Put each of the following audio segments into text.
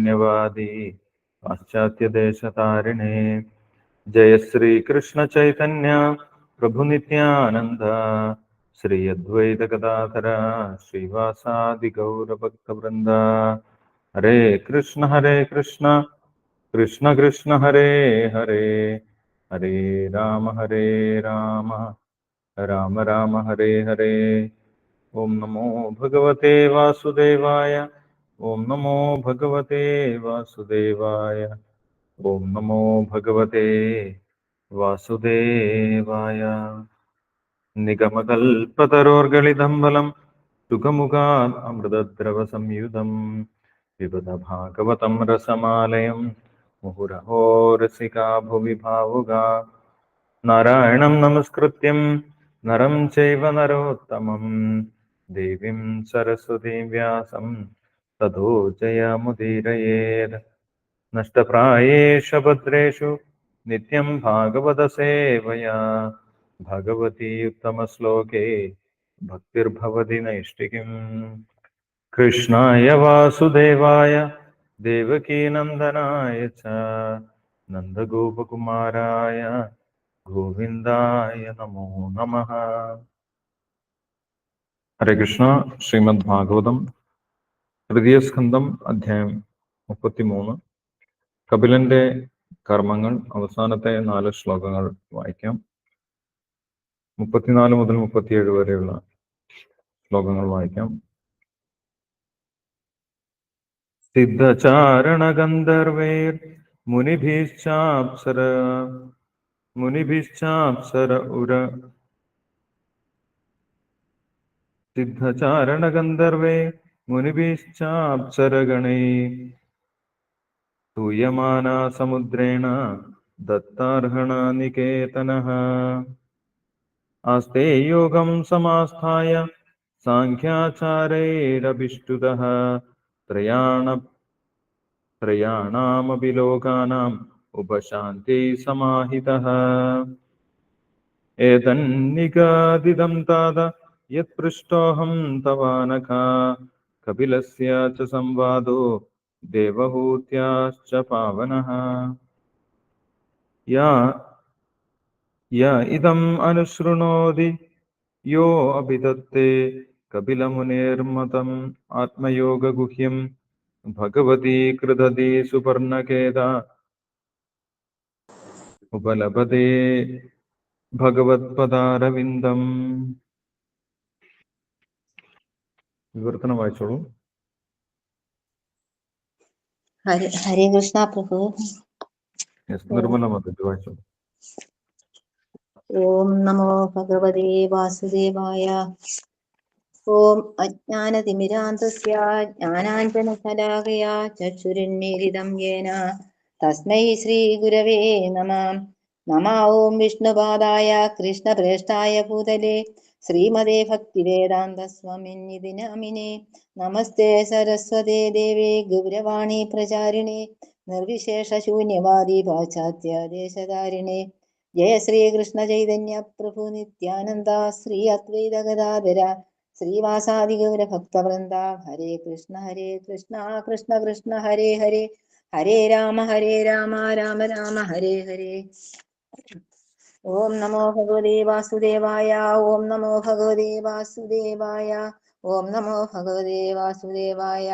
ശൂന്യവാദി പാശ്ചാത്യദേശതാരിണേ. ജയ ശ്രീകൃഷ്ണ ചൈതന്യ പ്രഭു നിത്യാനന്ദ. ശ്രീ അദ്വൈത ഗതാധര ശ്രീവാസാദി ഗൗരഭക്തവൃന്ദ ഹരേ കൃഷ്ണ ഹരേ കൃഷ്ണ. കൃഷ്ണ കൃഷ്ണ ഹരേ ഹരേ. ഹരേ രാമ ഹരേ രാമ. രാമ രാമ ഹരേ ഹരേ. ഓം നമോ ഭഗവതേ വാസുദേവായ ഓം നമോ ഭഗവത്തെ വാസുദേവായ. ഓം നമോ ഭഗവത്തെ വാസുദേവായ. നിഗമകൽപ്പതരോർഗളിതം ബലം സുഖമുഖാത് അമൃതദ്രവ സംയുതം വിപദ ഭാഗവതം രസമാലയം. മുഹുരഹോ രസികാ ഭുവി ഭാവുകാ നാരായണം നമസ്കൃത്യം. നരം ചൈവ നരോത്തമം. ദേവീം സരസ്വതീം വ്യാസം. തതോ ജയമുദീരയേത് നഷ്ടപ്രായേഷു ഭദ്രേഷു നിത്യം ഭാഗവത സേവയാ ഭഗവതി ഉത്തമശ്ലോകേ ഭക്തിർഭവതി നൈഷ്ഠികം കൃഷ്ണായ വാസുദേവായ ദേവകീനന്ദനായ ച നന്ദഗോപകുമാരായ ഗോവിന്ദായ നമോ നമ ഹരേ കൃഷ്ണ ശ്രീമദ് ഭാഗവതം തൃതീയ സ്കന്ധം അധ്യായം മുപ്പത്തിമൂന്ന്. കപിലന്റെ കർമ്മങ്ങൾ അവസാനത്തെ നാല് ശ്ലോകങ്ങൾ വായിക്കാം. മുപ്പത്തിനാല് മുതൽ മുപ്പത്തിയേഴ് വരെയുള്ള ശ്ലോകങ്ങൾ വായിക്കാം. സിദ്ധചാരണഗന്ധർവേർ മുനിഭിശ്ചാപ്സര മുനിഭിശ്ചാപ്സര ഉര. സിദ്ധചാരണഗന്ധർവേ മുനിഭിശ്ചാപ്സരഗണൈ തൂയമാനാ സമുദ്രേണ ദത്താർഹണ നികേതനഃ. ആസ്തേ യോഗം സമാസ്ഥായ സാഖ്യാചാരൈരഭിഷ്ടുതഃ. ത്രയാണ ത്രയാണാമപി ലോകാനാം ഉപശാന്തി സമാഹിതഃ. ഏതന്നിഗാദിതം താത യത്പൃഷ്ടോऽഹം തവാനഘ. കപിലസ്യ च സംവാദോ ദേവഹൂത്യാശ്ച पावनः। യാ य ഇദം അനുശൃണോതി യോ അഭിദത്തെ കപിലമുനേർമതം आत्मयोगगुह्यं ഭഗവതി കൃതതി സുപർണകേത ഉപലഭതേ ഭഗവത്പദാരവിന്ദം വിവർത്തനം വായിച്ചോളൂ. ഹരേ കൃഷ്ണ പ്രഭു. നിർമ്മല വായിച്ചോളൂ ഓം നമോ ഭഗവതേ വാസുദേവായ. ഓം അജ്ഞാനതിമിരാന്തസ്യ ജ്ഞാനാഞ്ജനശലാകയാ ചക്ഷുരുന്മീലിതം യേന. തസ്മൈ ശ്രീഗുരവേ നമ. നമ ഓം വിഷ്ണുപാദായ കൃഷ്ണപ്രേഷ്ഠായ ഭൂതലേ. ശ്രീമതേ ഭക്തിവേദാന്ത സ്വാമിന്നിതി നമസ്തേ സരസ്വതേ ദേവേ ഗൗരവാണി പ്രചാരിണേ. നിർവിശേഷ ശൂന്യവാദി പാശ്ചാത്യ ദേശധാരിണേ ജയ ശ്രീകൃഷ്ണ ചൈതന്യ പ്രഭു നിത്യാനന്ദ ശ്രീ അദ്വൈത ഗദാധര ശ്രീവാസാദി ഗൗര ഭക്തവൃന്ദ. ഹരേ കൃഷ്ണ ഹരേ കൃഷ്ണ കൃഷ്ണ കൃഷ്ണ ഹരേ ഹരേ. ഹരേ രാമ ഹരേ രാമ രാമ രാമ ഹരേ ഹരേ. ഓം നമോ ഭഗവതേ വാസുദേവായ ഓം നമോ ഭഗവതേ വാസുദേവായ ഓം നമോ ഭഗവതേ വാസുദേവായ.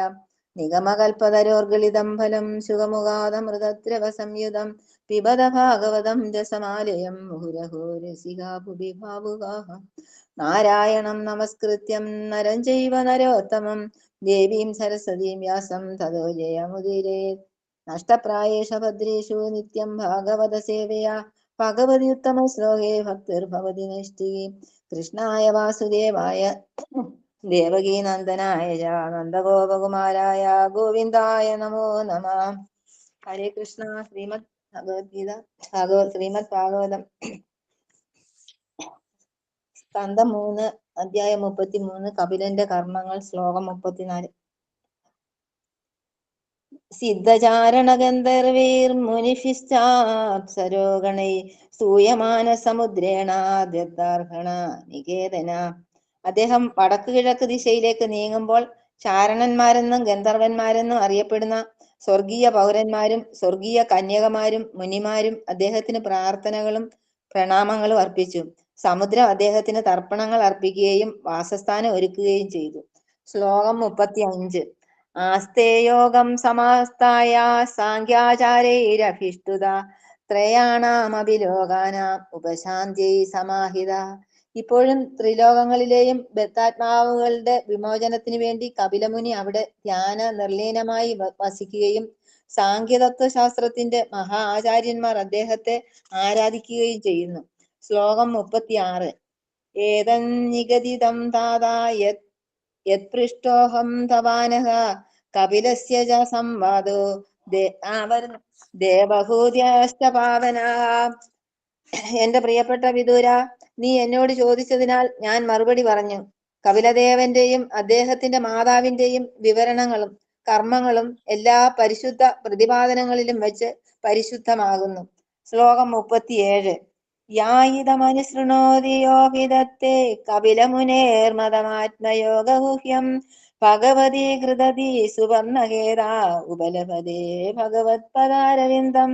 നിഗമകൽപതരോർഗളിതം ഫലം ശുഖമുഖാതമൃതദ്രവ സംയുതം പിബത ഭാഗവതം രസമാലയം മുഹുരഹോ രസികാ നാരായണം നമസ്കൃത്യം നരം ചൈവ നരോത്തമം ദേവീം സരസ്വതീം വ്യാസം തതോ നഷ്ടപ്രായേഷ ഭദ്രേഷു നിത്യം ഭാഗവത സേവയാ. ഭഗവതി ഉത്തമ ശ്ലോകേ ഭക്തിർഭവതി നൈഷ്ഠി കൃഷ്ണായ വാസുദേവായ ദേവകീനന്ദനായ നന്ദഗോപകുമാരായ ഗോവിന്ദായ നമോ നമ. ഹരേ കൃഷ്ണ. ശ്രീമദ് ഭഗവത്ഗീത ഭാഗവത് ശ്രീമദ് ഭാഗവതം. സ്കന്ധം മൂന്ന് അധ്യായം മുപ്പത്തി മൂന്ന് കപിലന്റെ കർമ്മങ്ങൾ ശ്ലോകം മുപ്പത്തിനാല്. സിദ്ധചാരണഗന്ധർവീർ മുനിഷിശ്ചാപ്സരോഗണൈ സ്തൂയമാന സമുദ്രേണ ദത്താർഹണ നികേതന അദ്ദേഹം വടക്ക് കിഴക്ക് ദിശയിലേക്ക് നീങ്ങുമ്പോൾ ചാരണന്മാരെന്നും ഗന്ധർവന്മാരെന്നും അറിയപ്പെടുന്ന സ്വർഗീയ പൗരന്മാരും സ്വർഗീയ കന്യകമാരും മുനിമാരും അദ്ദേഹത്തിന് പ്രാർത്ഥനകളും പ്രണാമങ്ങളും അർപ്പിച്ചു. സമുദ്രം അദ്ദേഹത്തിന് തർപ്പണങ്ങൾ അർപ്പിക്കുകയും വാസസ്ഥാനം ഒരുക്കുകയും ചെയ്തു. ശ്ലോകം മുപ്പത്തി അഞ്ച് ആസ്തേയോഗം സമാസ്തായ സാഖ്യാചാരൈരഭിഷ്ടുത. ത്രയാണാമഭിലോകാനാം ഉപശാന്തി സമാഹിത. ഇപ്പോഴും ത്രിലോകങ്ങളിലെയും ബദ്ധാത്മാവുകളുടെ വിമോചനത്തിന് വേണ്ടി കപിലമുനി അവിടെ ധ്യാന നിർലീനമായി വസിക്കുകയും സാങ്കേതത്വ ശാസ്ത്രത്തിന്റെ മഹാ ആചാര്യന്മാർ അദ്ദേഹത്തെ ആരാധിക്കുകയും ചെയ്യുന്നു. ശ്ലോകം മുപ്പത്തിയാറ്. ഏതം നിഗതിതം താതാ യത് യത്പൃഷ്ടോഹം തവാനഹ. കപിലസ്യ ച സംവാദോ. ആ വരുന്നു. പാവനാഹ എന്റെ പ്രിയപ്പെട്ട വിദൂര നീ എന്നോട് ചോദിച്ചതിനാൽ ഞാൻ മറുപടി പറഞ്ഞു. കപിലദേവന്റെയും അദ്ദേഹത്തിന്റെ മാതാവിന്റെയും വിവരണങ്ങളും കർമ്മങ്ങളും എല്ലാ പരിശുദ്ധ പ്രതിപാദനങ്ങളിലും വെച്ച് പരിശുദ്ധമാകുന്നു. ശ്ലോകം മുപ്പത്തിയേഴ്. യായിതമനുസൃണോതി യോഗിതത്തെ കപിലമുനേർമതമാത്മയോഗഗുഹ്യം ഭഗവതി കൃതതി സുവർണകേതാ ഉപലഭതേ ഭഗവത്പദാരവിന്ദം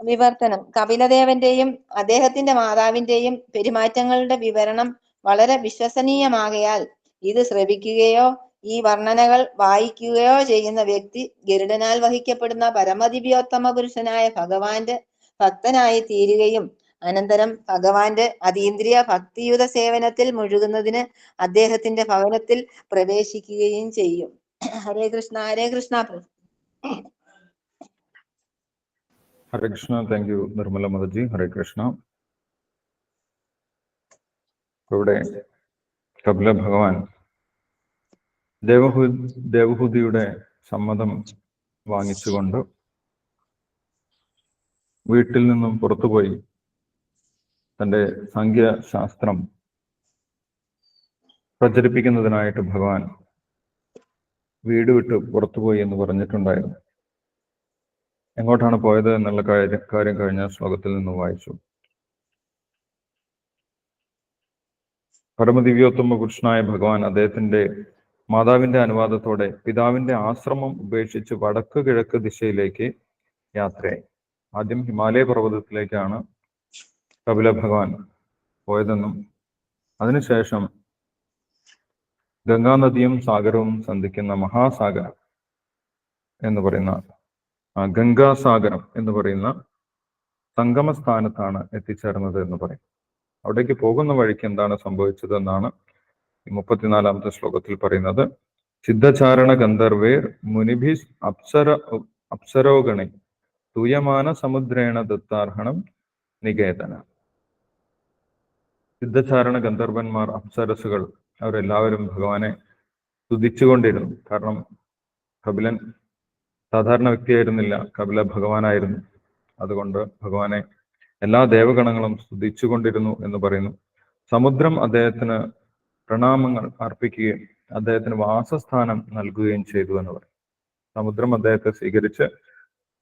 വിവർത്തനം. കപിലദേവന്റെയും അദ്ദേഹത്തിന്റെ മാതാവിന്റെയും പെരുമാറ്റങ്ങളുടെ വിവരണം വളരെ വിശ്വസനീയമാകയാൽ ഇത് ശ്രവിക്കുകയോ ഈ വർണനകൾ വായിക്കുകയോ ചെയ്യുന്ന വ്യക്തി ഗരുഡനാൽ വഹിക്കപ്പെടുന്ന പരമദിവ്യോത്തമ പുരുഷനായ ഭഗവാന്റെ ഭക്തനായി തീരുകയും അനന്തരം ഭഗവാന്റെ അതീന്ദ്രിയ ഭക്തിയുത സേവനത്തിൽ മുഴുകുന്നതിന് അദ്ദേഹത്തിന്റെ ഭവനത്തിൽ പ്രവേശിക്കുകയും ചെയ്യും. Hare Krishna Hare Krishna. Hare Krishna thank you Nirmala Mataji. ഹരേ കൃഷ്ണ. ഇവിടെ കപില ഭഗവാൻ ദേവഹു ദേവഹൂതിയുടെ സമ്മതം വാങ്ങിച്ചുകൊണ്ട് വീട്ടിൽ നിന്നും പുറത്തുപോയി. തന്റെ സംഖ്യശാസ്ത്രം പ്രചരിപ്പിക്കുന്നതിനായിട്ട് ഭഗവാൻ വീട് വിട്ട് പുറത്തുപോയി എന്ന് പറഞ്ഞിട്ടുണ്ടായിരുന്നു. എങ്ങോട്ടാണ് പോയത് എന്നുള്ള കാര്യം കാര്യം കഴിഞ്ഞ ശ്ലോകത്തിൽ നിന്ന് വായിച്ചു. പരമദിവ്യോത്തമ കൃഷ്ണായ ഭഗവാൻ അദ്ദേഹത്തിന്റെ മാതാവിന്റെ അനുവാദത്തോടെ പിതാവിന്റെ ആശ്രമം ഉപേക്ഷിച്ച് വടക്ക് കിഴക്ക് ദിശയിലേക്ക് യാത്രയായി. ആദ്യം ഹിമാലയ പർവതത്തിലേക്കാണ് കപില ഭഗവാൻ പോയതെന്നും അതിനുശേഷം ഗംഗാനദിയും സാഗരവും സന്ധിക്കുന്ന മഹാസാഗരം എന്ന് പറയുന്ന ആ ഗംഗാസാഗരം എന്ന് പറയുന്ന സംഗമസ്ഥാനത്താണ് എത്തിച്ചേർന്നത് എന്ന് പറയും. അവിടേക്ക് പോകുന്ന വഴിക്ക് എന്താണ് സംഭവിച്ചതെന്നാണ് മുപ്പത്തിനാലാമത്തെ ശ്ലോകത്തിൽ പറയുന്നത്. സിദ്ധചാരണ ഗന്ധർവേർ മുനിഭിസ് അപ്സര അപ്സരോഗണി തുയമാന സമുദ്രേണ ദത്താർഹണം നികേതന. സിദ്ധചാരണ ഗന്ധർവന്മാർ അപ്സരസുകൾ അവരെല്ലാവരും ഭഗവാനെ സ്തുതിച്ചുകൊണ്ടിരുന്നു. കാരണം കപിലൻ സാധാരണ വ്യക്തിയായിരുന്നില്ല. കപില ഭഗവാനായിരുന്നു. അതുകൊണ്ട് ഭഗവാനെ എല്ലാ ദേവഗണങ്ങളും സ്തുതിച്ചുകൊണ്ടിരുന്നു എന്ന് പറയുന്നു. സമുദ്രം അദ്ദേഹത്തിന് പ്രണാമങ്ങൾ അർപ്പിക്കുകയും അദ്ദേഹത്തിന് വാസസ്ഥാനം നൽകുകയും ചെയ്തു എന്ന് പറയും. സമുദ്രം അദ്ദേഹത്തെ സ്വീകരിച്ച്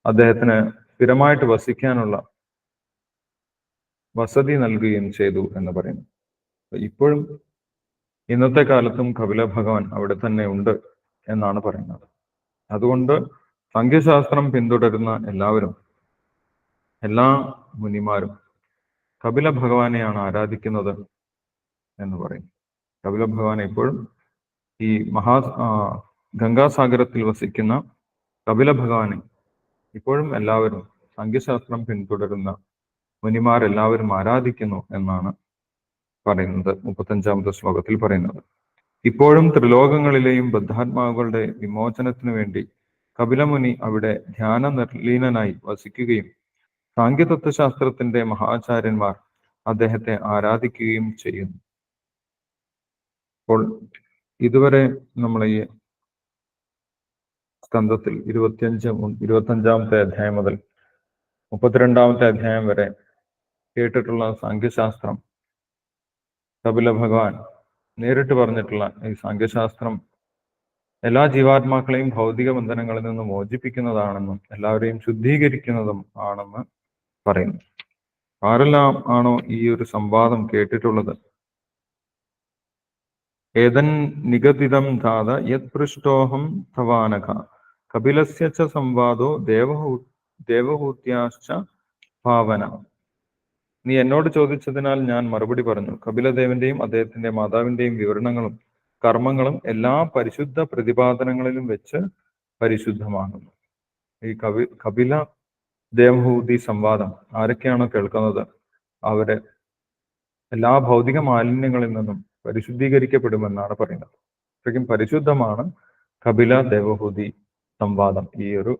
അദ്ദേഹത്തിന് സ്ഥിരമായിട്ട് വസിക്കാനുള്ള വസതി നൽകുകയും ചെയ്തു എന്ന് പറയുന്നു. ഇപ്പോഴും ഇന്നത്തെ കാലത്തും കപില ഭഗവാൻ അവിടെ തന്നെ ഉണ്ട് എന്നാണ് പറയുന്നത്. അതുകൊണ്ട് സംഖ്യശാസ്ത്രം പിന്തുടരുന്ന എല്ലാവരും എല്ലാ മുനിമാരും കപില ഭഗവാനെയാണ് ആരാധിക്കുന്നത് എന്ന് പറയും. കപില ഭഗവാൻ ഇപ്പോഴും ഈ മഹാ ഗംഗാസാഗരത്തിൽ വസിക്കുന്ന കപില ഭഗവാനെ ഇപ്പോഴും എല്ലാവരും സംഖ്യശാസ്ത്രം പിന്തുടരുന്ന മുനിമാർ എല്ലാവരും ആരാധിക്കുന്നു എന്നാണ് പറയുന്നത്. മുപ്പത്തഞ്ചാമത്തെ ശ്ലോകത്തിൽ പറയുന്നത്. ഇപ്പോഴും ത്രിലോകങ്ങളിലെയും ബദ്ധാത്മാവുകളുടെ വിമോചനത്തിനു വേണ്ടി കപിലമുനി അവിടെ ധ്യാന നിർലീനനായി വസിക്കുകയും സാങ്കേതത്വശാസ്ത്രത്തിന്റെ മഹാചാര്യന്മാർ അദ്ദേഹത്തെ ആരാധിക്കുകയും ചെയ്യുന്നു. അപ്പോൾ ഇതുവരെ നമ്മൾ ഈ സ്കന്ധത്തിൽ ഇരുപത്തിയഞ്ച് ഇരുപത്തി ഇരുപത്തഞ്ചാമത്തെ അധ്യായം മുതൽ മുപ്പത്തിരണ്ടാമത്തെ അധ്യായം വരെ കേട്ടിട്ടുള്ള സാങ്കേശാസ്ത്രം കപില ഭഗവാൻ നേരിട്ട് പറഞ്ഞിട്ടുള്ള ഈ സാങ്കേശാസ്ത്രം എല്ലാ ജീവാത്മാക്കളെയും ഭൗതിക ബന്ധനങ്ങളിൽ നിന്ന് മോചിപ്പിക്കുന്നതാണെന്നും എല്ലാവരെയും ശുദ്ധീകരിക്കുന്നതും ആണെന്ന് പറയുന്നു. ആരെല്ലാം ആണോ ഈ ഒരു സംവാദം കേട്ടിട്ടുള്ളത്? ഏതൻ നിഗതിതം ധാത യത് പൃഷ്ടോഹം തവാനക കപിലസ്യ ച സംവാദോ ദേവഹൂ ദേവഹൂത്യാശ്ച ഭാവന. നീ എന്നോട് ചോദിച്ചതിനാൽ ഞാൻ മറുപടി പറഞ്ഞു. കപിലദേവന്റെയും അദ്ദേഹത്തിന്റെ മാതാവിന്റെയും വിവരണങ്ങളും കർമ്മങ്ങളും എല്ലാ പരിശുദ്ധ പ്രതിപാദനങ്ങളിലും വെച്ച് പരിശുദ്ധമാകുന്നു. ഈ കവി കപില ദേവഹൂതി സംവാദം ആരൊക്കെയാണോ കേൾക്കുന്നത്? അവരെ എല്ലാ ഭൗതിക മാലിന്യങ്ങളിൽ നിന്നും പരിശുദ്ധീകരിക്കപ്പെടുമെന്നാണ് പറയുന്നത്. അത്രയ്ക്കും പരിശുദ്ധമാണ് കപില ദേവഹൂതി സംവാദം ഈ ഒരു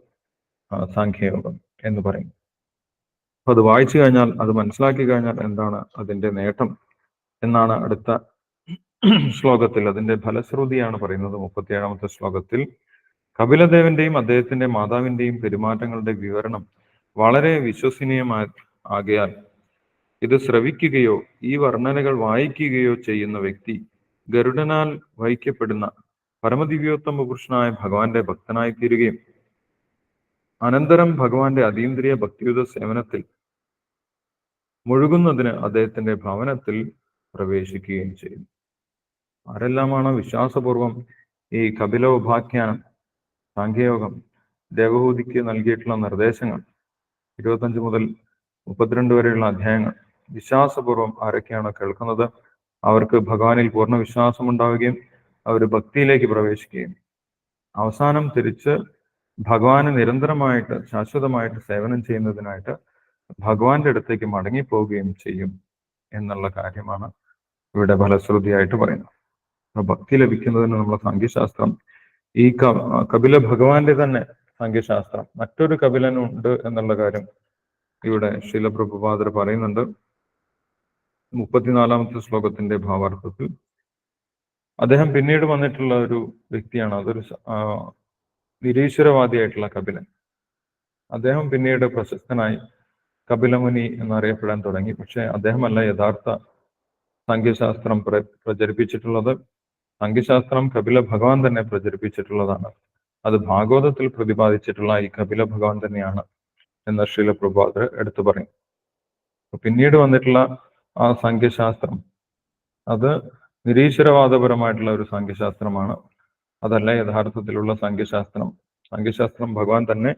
സാഖ്യയോഗം എന്ന് പറയും അപ്പൊ അത് വായിച്ചു കഴിഞ്ഞാൽ അത് മനസ്സിലാക്കി കഴിഞ്ഞാൽ എന്താണ് അതിന്റെ നേട്ടം എന്നാണ് അടുത്ത ശ്ലോകത്തിൽ. അതിന്റെ ഫലശ്രുതിയാണ് പറയുന്നത് മുപ്പത്തിയേഴാമത്തെ ശ്ലോകത്തിൽ. കപിലദേവന്റെയും അദ്ദേഹത്തിന്റെ മാതാവിന്റെയും പെരുമാറ്റങ്ങളുടെ വിവരണം വളരെ വിശ്വസനീയമായ ആകയാൽ ഇത് ശ്രവിക്കുകയോ ഈ വർണനകൾ വായിക്കുകയോ ചെയ്യുന്ന വ്യക്തി ഗരുഡനാൽ വഹിക്കപ്പെടുന്ന പരമദിവ്യോത്തമ പുരുഷനായ ഭഗവാന്റെ ഭക്തനായി തീരുകയും അനന്തരം ഭഗവാന്റെ അതീന്ദ്രിയ ഭക്തിയുത സേവനത്തിൽ മുഴുകുന്നതിന് അദ്ദേഹത്തിന്റെ ഭവനത്തിൽ പ്രവേശിക്കുകയും ചെയ്യുന്നു ആരെല്ലാമാണ് വിശ്വാസപൂർവം ഈ കപില ഉപാഖ്യാനം സാഖ്യയോഗം ദേവഹൂതിക്ക് നൽകിയിട്ടുള്ള നിർദ്ദേശങ്ങൾ ഇരുപത്തഞ്ച് മുതൽ മുപ്പത്തിരണ്ട് വരെയുള്ള അധ്യായങ്ങൾ വിശ്വാസപൂർവം ആരൊക്കെയാണ് കേൾക്കുന്നത് അവർക്ക് ഭഗവാനിൽ പൂർണ വിശ്വാസം ഉണ്ടാവുകയും അവർ ഭക്തിയിലേക്ക് പ്രവേശിക്കുകയും. അവസാനം തിരിച്ച് ഭഗവാന് നിരന്തരമായിട്ട് ശാശ്വതമായിട്ട് സേവനം ചെയ്യുന്നതിനായിട്ട് ഭഗവാന്റെ അടുത്തേക്ക് മടങ്ങിപ്പോവുകയും ചെയ്യും എന്നുള്ള കാര്യമാണ് ഇവിടെ ഫലശ്രുതിയായിട്ട് പറയുന്നത്. അപ്പൊ ഭക്തി ലഭിക്കുന്നതിന് നമ്മുടെ സാഖ്യശാസ്ത്രം ഈ കപില ഭഗവാന്റെ തന്നെ സാഖ്യശാസ്ത്രം മറ്റൊരു കപിലനുണ്ട് എന്നുള്ള കാര്യം ഇവിടെ ശീലപ്രഭുപാദർ പറയുന്നുണ്ട്. മുപ്പത്തിനാലാമത്തെ ശ്ലോകത്തിന്റെ ഭാവാർത്ഥത്തിൽ. അദ്ദേഹം പിന്നീട് വന്നിട്ടുള്ള ഒരു വ്യക്തിയാണ്. അതൊരു നിരീശ്വരവാദിയായിട്ടുള്ള കപിലൻ. അദ്ദേഹം പിന്നീട് പ്രശസ്തനായി കപിലമുനി എന്നറിയപ്പെടാൻ തുടങ്ങി. പക്ഷെ അദ്ദേഹമല്ല യഥാർത്ഥ സംഖ്യശാസ്ത്രം പ്ര പ്രചരിപ്പിച്ചിട്ടുള്ളത്. സംഖ്യശാസ്ത്രം കപില ഭഗവാൻ തന്നെ പ്രചരിപ്പിച്ചിട്ടുള്ളതാണ്. അത് ഭാഗവതത്തിൽ പ്രതിപാദിച്ചിട്ടുള്ള ഈ കപില ഭഗവാൻ തന്നെയാണ് എന്ന് ശ്രീല പ്രഭാതർ എടുത്തു പറയും പിന്നീട് വന്നിട്ടുള്ള ആ സംഖ്യശാസ്ത്രം അത് നിരീശ്വരവാദപരമായിട്ടുള്ള ഒരു സംഖ്യശാസ്ത്രമാണ്. അതല്ല യഥാർത്ഥത്തിലുള്ള സംഖ്യശാസ്ത്രം. സംഖ്യശാസ്ത്രം ഭഗവാൻ തന്നെ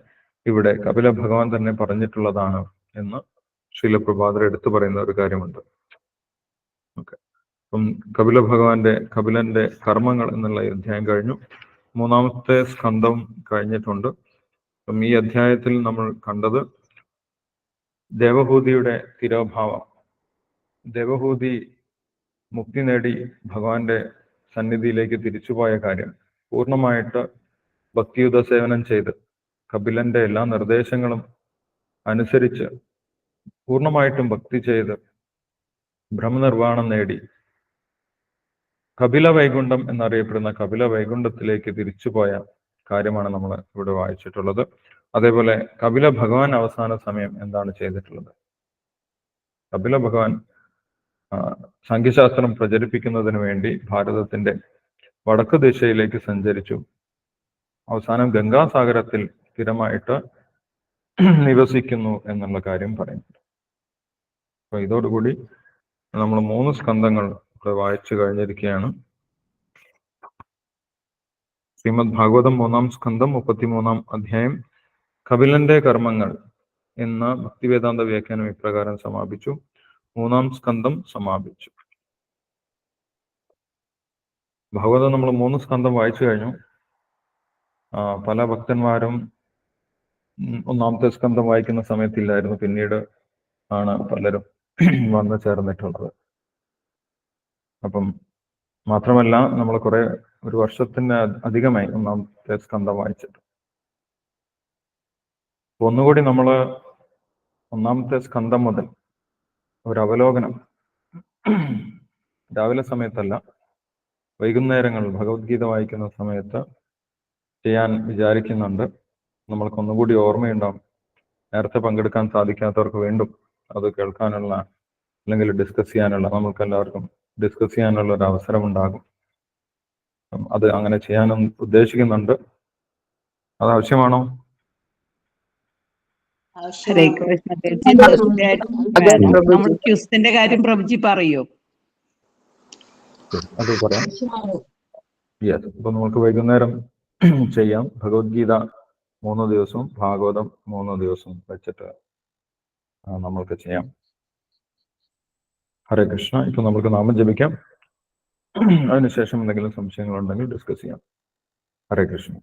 ഇവിടെ കപില ഭഗവാൻ തന്നെ പറഞ്ഞിട്ടുള്ളതാണ്. എന്ന് ശീലപ്രഭാതർ എടുത്തു പറയുന്ന ഒരു കാര്യമുണ്ട്. ഓക്കെ. അപ്പം കപില ഭഗവാന്റെ കപിലന്റെ കർമ്മങ്ങൾ എന്നുള്ള അധ്യായം കഴിഞ്ഞു. മൂന്നാമത്തെ സ്കന്ധം കഴിഞ്ഞിട്ടുണ്ട്. അപ്പം ഈ അധ്യായത്തിൽ നമ്മൾ കണ്ടത് ദേവഹൂതിയുടെ തിരോഭാവം. ദേവഹൂതി മുക്തി നേടി ഭഗവാന്റെ സന്നിധിയിലേക്ക് തിരിച്ചുപോയ കാര്യം പൂർണമായിട്ട് ഭക്തിയുത സേവനം ചെയ്ത് കപിലന്റെ എല്ലാ നിർദ്ദേശങ്ങളും അനുസരിച്ച് പൂർണമായിട്ടും ഭക്തി ചെയ്ത് ബ്രഹ്മനിർവാണം നേടി. കപില വൈകുണ്ഠം എന്നറിയപ്പെടുന്ന കപില വൈകുണ്ഠത്തിലേക്ക് തിരിച്ചുപോയ കാര്യമാണ് നമ്മൾ ഇവിടെ വായിച്ചിട്ടുള്ളത്. അതേപോലെ കപില ഭഗവാൻ അവസാന സമയം എന്താണ് ചെയ്തിട്ടുള്ളത്? കപില ഭഗവാൻ സംഖ്യശാസ്ത്രം പ്രചരിപ്പിക്കുന്നതിന് വേണ്ടി ഭാരതത്തിന്റെ വടക്ക് ദിശയിലേക്ക് സഞ്ചരിച്ചു. അവസാനം ഗംഗാസാഗരത്തിൽ സ്ഥിരമായിട്ട് നിവസിക്കുന്നു എന്നുള്ള കാര്യം പറയുന്നുണ്ട്. അപ്പൊ ഇതോടുകൂടി നമ്മൾ മൂന്ന് സ്കന്ധങ്ങൾ ഇവിടെ വായിച്ചു കഴിഞ്ഞിരിക്കുകയാണ്. ശ്രീമദ് ഭാഗവതം മൂന്നാം സ്കന്ധം മുപ്പത്തിമൂന്നാം അധ്യായം കപിലന്റെ കർമ്മങ്ങൾ എന്ന ഭക്തിവേദാന്ത വ്യാഖ്യാനം ഇപ്രകാരം സമാപിച്ചു. മൂന്നാം സ്കന്ധം സമാപിച്ചു. ഭാഗവതം നമ്മൾ മൂന്ന് സ്കന്ധം വായിച്ചു കഴിഞ്ഞു. പല ഭക്തന്മാരും ഒന്നാമത്തെ സ്കന്ധം വായിക്കുന്ന സമയത്തില്ലായിരുന്നു. പിന്നീട് ആണ് പലരും വന്നു ചേർന്നിട്ടുള്ളത്. അപ്പം മാത്രമല്ല നമ്മൾ കുറെ ഒരു വർഷത്തിന് അധികമായി ഒന്നാമത്തെ സ്കന്ധം വായിച്ചിട്ട്. ഒന്നുകൂടി നമ്മൾ ഒന്നാമത്തെ സ്കന്ധം മുതൽ ഒരു അവലോകനം. രാവിലെ സമയത്തല്ല വൈകുന്നേരങ്ങളിൽ ഭഗവത്ഗീത വായിക്കുന്ന സമയത്ത് ചെയ്യാൻ വിചാരിക്കുന്നുണ്ട്. നമ്മൾക്ക് ഒന്നുകൂടി ഓർമ്മയുണ്ടാവും. നേരത്തെ പങ്കെടുക്കാൻ സാധിക്കാത്തവർക്ക് വീണ്ടും അത് കേൾക്കാനുള്ള അല്ലെങ്കിൽ ഡിസ്കസ് ചെയ്യാനുള്ള നമുക്ക് എല്ലാവർക്കും ഡിസ്കസ് ചെയ്യാനുള്ള ഒരു അവസരം ഉണ്ടാകും അത് അങ്ങനെ ചെയ്യാനും ഉദ്ദേശിക്കുന്നുണ്ട്. അത് ആവശ്യമാണോ? ക്യുസിന്റെ കാര്യം പ്രഭുജി പറയൂ. അത് പറയാം. യെസ് അപ്പൊ നമുക്ക് വൈകുന്നേരം ചെയ്യാം. ഭഗവത്ഗീത മൂന്ന് ദിവസവും ഭാഗവതം മൂന്ന് ദിവസവും വെച്ചിട്ട് നമ്മൾക്ക് ചെയ്യാം. ഹരേ കൃഷ്ണ. ഇപ്പൊ നമ്മൾക്ക് നാമം ജപിക്കാം. അതിനുശേഷം എന്തെങ്കിലും സംശയങ്ങളുണ്ടെങ്കിൽ ഡിസ്കസ് ചെയ്യാം. ഹരേ കൃഷ്ണ.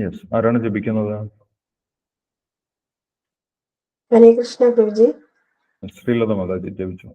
യെസ് ആരാണ് ജപിക്കുന്നത്? ഹരേ കൃഷ്ണ ഗുരുജി. ശ്രീലത മാതാജി ജപിച്ചു.